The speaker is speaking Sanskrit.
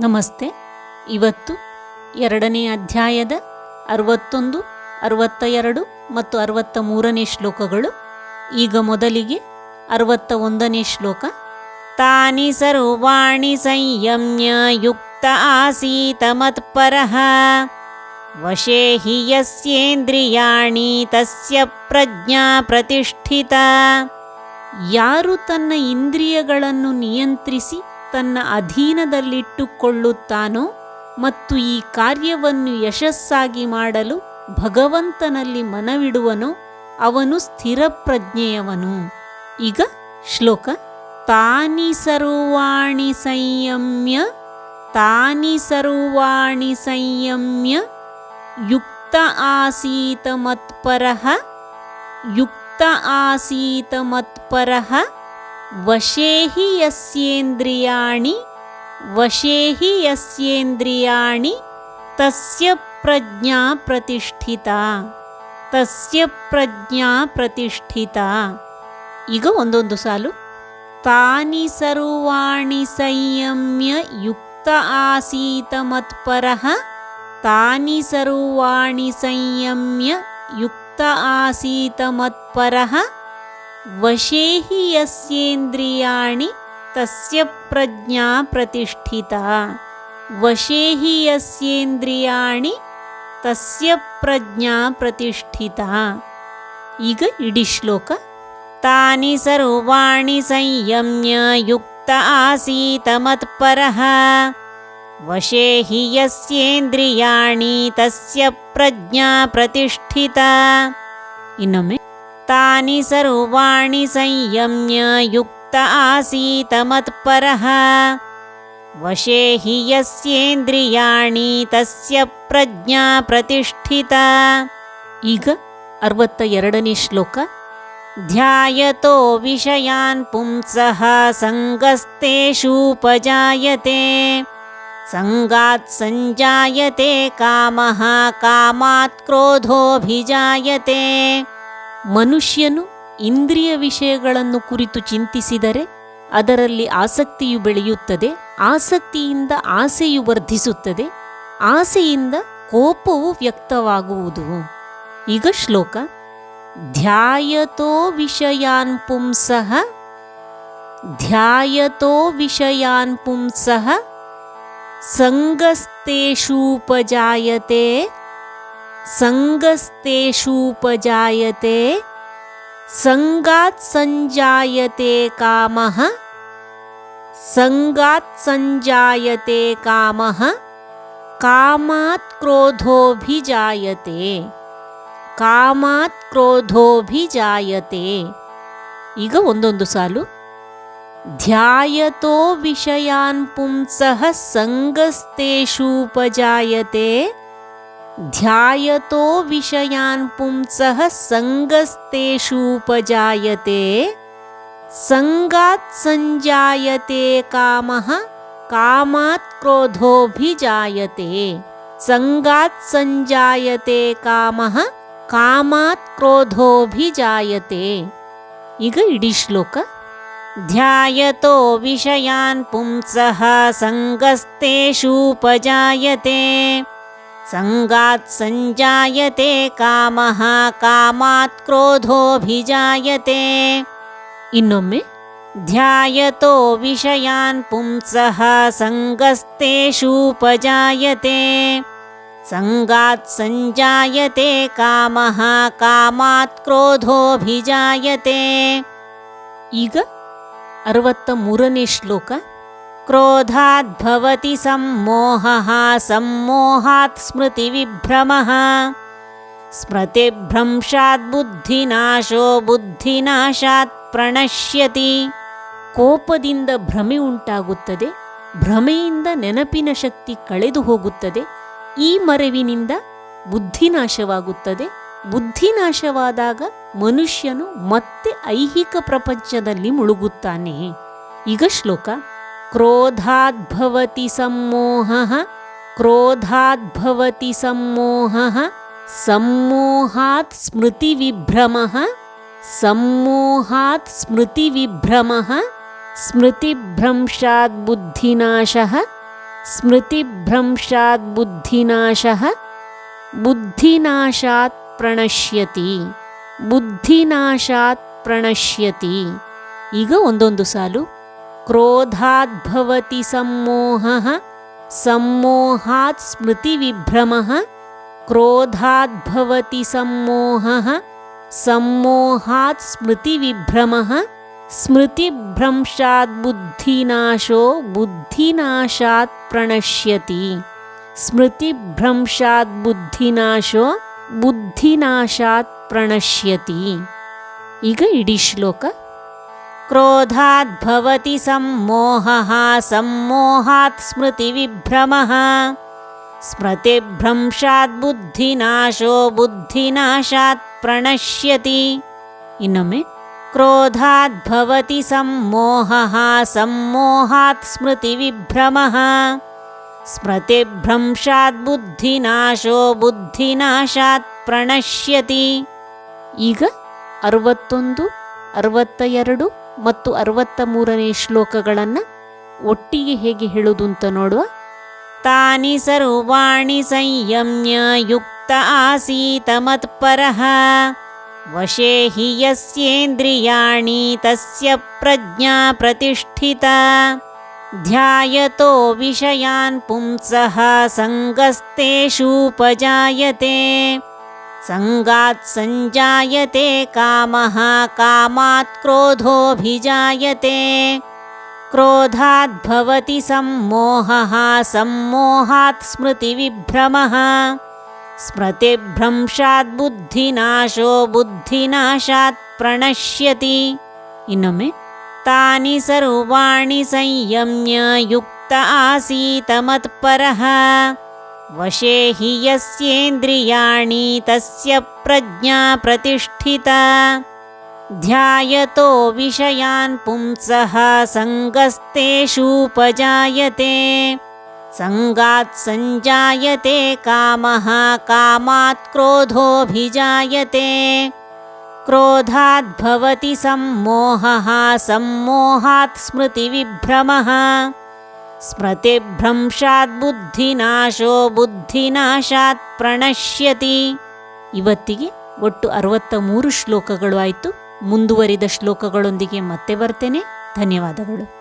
ನಮಸ್ತೆ. ಇವತ್ತು ಎರಡನೇ ಅಧ್ಯಾಯದ ಅರವತ್ತೊಂದು ಅರವತ್ತ ಎರಡು ಮತ್ತು ಅರವತ್ತ ಮೂರನೇ ಶ್ಲೋಕಗಳು. ಈಗ ಮೊದಲಿಗೆ ಅರವತ್ತ ಒಂದನೇ ಶ್ಲೋಕ. ತಾನಿ ಸರ್ವಾಣಿ ಸಂಯಮ್ಯ ಯುಕ್ತ ಆಸೀತ ಮತ್ಪರಃ. ವಶೇ ಹಿ ಯಸ್ಯೇಂದ್ರಿಯಾಣಿ ತಸ್ಯ ಪ್ರಜ್ಞಾ ಪ್ರತಿಷ್ಠಿತ. ಯಾರು ತನ್ನ ಇಂದ್ರಿಯಗಳನ್ನು ನಿಯಂತ್ರಿಸಿ ತನ್ನ ಅಧೀನದಲ್ಲಿಟ್ಟುಕೊಳ್ಳುತ್ತಾನೋ ಮತ್ತು ಈ ಕಾರ್ಯವನ್ನು ಯಶಸ್ಸಾಗಿ ಮಾಡಲು ಭಗವಂತನಲ್ಲಿ ಮನವಿಡುವನು ಅವನು ಸ್ಥಿರಪ್ರಜ್ಞೆಯವನು. ಈಗ ಶ್ಲೋಕ. ತಾನಿ ಸರ್ವಾಣಿ ಸಂಯಮ್ಯ, ತಾನಿ ಸರ್ವಾಣಿ ಸಂಯಮ್ಯ, ಯುಕ್ತ ಆಸೀತ ಮತ್ಪರಃ, ಯುಕ್ತ ಆಸೀತ ಮತ್ಪರಃ ವಶೇ ಹಿ ಯಸ್ಯೇಂದ್ರಿಯಾಣಿ ವಶೇ ಹಿ ಯಸ್ಯೇಂದ್ರಿಯಾಣಿ ತಸ್ಯ ಪ್ರಜ್ಞಾ ಪ್ರತಿಷ್ಠಿತ ತಸ್ಯ ಪ್ರಜ್ಞಾ ಪ್ರತಿಷ್ಠಿತ ಈಗ ಒಂದೊಂದು ಸಾಲು ತಾನಿ ಸರ್ವಾಣಿ ಸಂಯಮ್ಯ ಯುಕ್ತ ಆಸೀತ ಮತ್ಪರಃ ತಾನಿ ಸರ್ವಾಣಿ ಸಂಯಮ್ಯ ಯುಕ್ತ ಆಸೀತ ಮತ್ಪರಃ ವಶೇ ಹಿ ಯಸ್ಯೇಂದ್ರಿಯಾಣಿ ತಸ್ಯ ಪ್ರಜ್ಞಾ ಪ್ರತಿಷ್ಠಿತ ವಶೇ ಹಿ ಯಸ್ಯೇಂದ್ರಿಯಾಣಿ ತಸ್ಯ ಪ್ರಜ್ಞಾ ಪ್ರತಿಷ್ಠಿತ ಈಗ ಇಡೀ ಶ್ಲೋಕ ತಾನಿ ಸರ್ವಾಣಿ ಸಂಯಮ್ಯ ಯುಕ್ತ ಆಸೀತ ಮತ್ಪರಃ ವಶೇ ಹಿ ಯಸ್ಯೇಂದ್ರಿಯಾಣಿ ತಸ್ಯ ಪ್ರಜ್ಞಾ ಪ್ರತಿಷ್ಠಿತ ಇನ್ನೊಮ್ಮೆ ತಾನಿ ಸರ್ವಾಣಿ ಸಂಯಮ್ಯ ಯುಕ್ತ ಆಸೀತ ಮತ್ಪರಃ ವಶೇ ಹಿ ಯಸ್ಯೇಂದ್ರಿಯಾಣಿ ತಸ್ಯ ಪ್ರಜ್ಞಾ ಪ್ರತಿಷ್ಠಿತ ಈಗ ಅರವತ್ತ ಎರಡನೇ ಶ್ಲೋಕ ಧ್ಯಾಯತೋ ವಿಷಯಾನ್ ಪುಂಸಃ ಸಂಗಸ್ತೇಷೂಪಜಾಯತೆ ಸಂಗಾತ್ ಸಂಜಾಯತೆ ಕಾಮಃ ಕಾಮಾತ್ ಕ್ರೋಧೋಭಿಜಾಯತೆ ಮನುಷ್ಯನು ಇಂದ್ರಿಯ ವಿಷಯಗಳನ್ನು ಕುರಿತು ಚಿಂತಿಸಿದರೆ ಅದರಲ್ಲಿ ಆಸಕ್ತಿಯು ಬೆಳೆಯುತ್ತದೆ, ಆಸಕ್ತಿಯಿಂದ ಆಸೆಯು ವರ್ಧಿಸುತ್ತದೆ, ಆಸೆಯಿಂದ ಕೋಪವು ವ್ಯಕ್ತವಾಗುವುದು. ಈಗ ಶ್ಲೋಕ, ಧ್ಯಾಯತೋ ವಿಷಯಾನ್ ಪುಂಸಃ, ಧ್ಯಾಯತೋ ವಿಷಯಾನ್ ಪುಂಸಃ ಸಂಗಸ್ತೇಷೂಪಜಾಯತೆ ಸಂಗಸ್ತೇಷೂಪಜಾಯತೆ ಸಂಗಾತ್ ಸಂಜಾಯತೆ ಕಾಮಃ ಸಂಗಾತ್ ಸಂಜಾಯತೆ ಕಾಮಃ ಕಾಮಾತ್ ಕ್ರೋಧೋಭಿಜಾಯತೆ ಕಾಮಾತ್ ಕ್ರೋಧೋಭಿಜಾಯತೆ ಈಗ ಒಂದೊಂದು ಸಾಲು ಧ್ಯಾಯತೋ ವಿಷಯಾನ್ ಪುಂಸಃ ಸಂಗಸ್ತೇಷೂಪಜಾಯತೆ ध्यायतो विषयान् पुंसः सङ्गस्तेषूपजायते सङ्गात् सञ्जायते कामः कामात् क्रोधोऽभिजायते सङ्गात् सञ्जायते कामः कामात् क्रोधोऽभिजायते। इग इडिश्लोक ध्यायतो विषयान् पुंसः सङ्गस्तेषूपजायते ಸಂಗಸ್ತೇಷೂಪಜಾಯತೆ ಸಂಗಾತ್ ಸಂಜಾಯತೆ ಕಾಮಃ ಕಾಮಾತ್ ಕ್ರೋಧೋಭಿಜಾಯತೆ ಇನ್ನೊಮ್ಮೆ ಧ್ಯಾಯತೋ ವಿಷಯಾನ್ ಪುಂಸಃ ಸಂಗಸ್ತೇಷೂಪಜಾಯತೆ ಸಂಗಾತ್ ಸಂಜಾಯತೆ ಕಾಮಃ ಕಾಮಾತ್ ಕ್ರೋಧೋಭಿಜಾಯತೆ ಈಗ ಅರವತ್ತ ಮೂರನೇ ಶ್ಲೋಕ ಕ್ರೋಧಾದ್ಭವತಿ सम्मोहः। ಸಮ್ಮೋಹಾತ್ ಸ್ಮೃತಿವಿಭ್ರಮಃ ಸ್ಮೃತಿಭ್ರಂಶಾತ್ ಬುದ್ಧಿನಾಶೋ ಬುದ್ಧಿನಾಶಾತ್ ಪ್ರಣಶ್ಯತಿ ಕೋಪದಿಂದ ಭ್ರಮೆ ಉಂಟಾಗುತ್ತದೆ, ಭ್ರಮೆಯಿಂದ ನೆನಪಿನ ಶಕ್ತಿ ಕಳೆದು ಹೋಗುತ್ತದೆ, ಈ ಮರವಿನಿಂದ ಬುದ್ಧಿನಾಶವಾಗುತ್ತದೆ. ಬುದ್ಧಿನಾಶವಾದಾಗ ಮನುಷ್ಯನು ಮತ್ತೆ ಐಹಿಕ ಪ್ರಪಂಚದಲ್ಲಿ ಮುಳುಗುತ್ತಾನೆ. ಈಗ ಶ್ಲೋಕ ಕ್ರೋಧಾದ್ಭವತಿ ಸಮ್ಮೋಹ ಕ್ರೋಧಾದ್ಭವತಿ ಸಮ್ಮೋಹ ಸಮ್ಮೋಹಾತ್ ಸ್ಮೃತಿವಿಭ್ರಮ ಸಮ್ಮೋಹಾತ್ ಸ್ಮೃತಿವಿಭ್ರಮ ಸ್ಮೃತಿಭ್ರಂಶಾತ್ ಬುದ್ಧಿನಾಶಃ स्मृतिभ्रंशात् बुद्धिनाशः बुद्धिनाशात् प्रणश्यति ಬುದ್ಧಿನಾಶಾತ್ ಪ್ರಣಶ್ಯತಿ ಈಗ ಒಂದೊಂದು ಸಾಲು ಕ್ರೋಧಾದ್ಭವತಿ ಸಮ್ಮೋಹ ಸಮ್ಮೋಹಾತ್ ಸ್ಮೃತಿವಿಭ್ರಮ ಕ್ರೋಧಾದ್ಭವತಿ ಸಮ್ಮೋಹ ಸಮ್ಮೋಹಾತ್ ಸ್ಮೃತಿವಿಭ್ರಮ ಸ್ಮೃತಿಭ್ರಂಶಾತ್ ಬುದ್ಧಿನಾಶೋ ಬುದ್ಧಿನಾಶಾತ್ ಪ್ರಣಶ್ಯತಿ ಸ್ಮೃತಿಭ್ರಂಶಾತ್ ಬುದ್ಧಿನಾಶೋ ಬುದ್ಧಿನಾಶಾತ್ ಪ್ರಣಶ್ಯತಿ ಈಗ ಇಡೀ ಶ್ಲೋಕ ಕ್ರೋಧಾದ್ಭವತಿ ಸಮ್ಮೋಹಃ ಸಮ್ಮೋಹಾತ್ ಸ್ಮೃತಿವಿಭ್ರಮಃ ಸ್ಮೃತಿಭ್ರಂಶಾತ್ ಬುದ್ಧಿನಾಶೋ ಬುದ್ಧಿನಾಶಾತ್ ಪ್ರಣಶ್ಯತಿ ಇನ್ನೊಮ್ಮೆ ಕ್ರೋಧಾದ್ಭವತಿ ಸಮ್ಮೋಹಃ ಸಂಮೋಹಾತ್ ಸ್ಮೃತಿವಿಭ್ರಮಃ ಸ್ಮೃತಿಭ್ರಂಶಾತ್ ಬುದ್ಧಿನಾಶೋ ಬುದ್ಧಿನಾಶಾತ್ ಪ್ರಣಶ್ಯತಿ ಈಗ ಅರವತ್ತೊಂದು ಅರವತ್ತ ಎರಡು ಮತ್ತು ಅರವತ್ತ ಮೂರನೇ ಶ್ಲೋಕಗಳನ್ನು ಒಟ್ಟಿಗೆ ಹೇಗೆ ಹೇಳೋದು ಅಂತ ನೋಡುವ. ತಾನಿ ಸರ್ವಾಣಿ ಸಂಯಮ್ಯ ಯುಕ್ತ ಆಸೀತ ಮತ್ಪರಃ. ವಶೇ ಹಿ ಯಸ್ಯೇಂದ್ರಿಯಾಣಿ ತಸ್ಯ ಪ್ರಜ್ಞಾ ಪ್ರತಿಷ್ಠಿತ. ಧ್ಯಾಯತೋ ವಿಷಯಾನ್ ಪುಂಸಃ ಸಂಗಸ್ತೇಷೂಪಜಾಯತೆ सङ्गात् सञ्जायते कामः कामात् क्रोधोऽभिजायते। क्रोधाद् भवति सम्मोहः सम्मोहात् स्मृतिविभ्रमः। स्मृतिभ्रंशात् बुद्धिनाशो बुद्धिनाशात् प्रणश्यति। इनमे तानि सर्वाणि संयम्य युक्त आसीत मत्परः वशे हि यस्येन्द्रियाणि तस्य प्रज्ञा प्रतिष्ठिता। ध्यायतो विषयान् पुंसः सङ्गस्तेषूपजायते सङ्गात् सञ्जायते कामः कामात् क्रोधोऽभिजायते। क्रोधात् भवति सम्मोहः सम्मोहात् स्मृतिविभ्रमः ಸ್ಮೃತಿಭ್ರಂಶಾತ್ ಬುದ್ಧಿನಾಶೋ ಬುದ್ಧಿನಾಶಾತ್ ಪ್ರಣಶ್ಯತಿ. ಇವತ್ತಿಗೆ ಒಟ್ಟು ಅರವತ್ತ ಮೂರು ಶ್ಲೋಕಗಳು ಆಯಿತು. ಮುಂದುವರಿದ ಶ್ಲೋಕಗಳೊಂದಿಗೆ ಮತ್ತೆ ಬರ್ತೇನೆ. ಧನ್ಯವಾದಗಳು.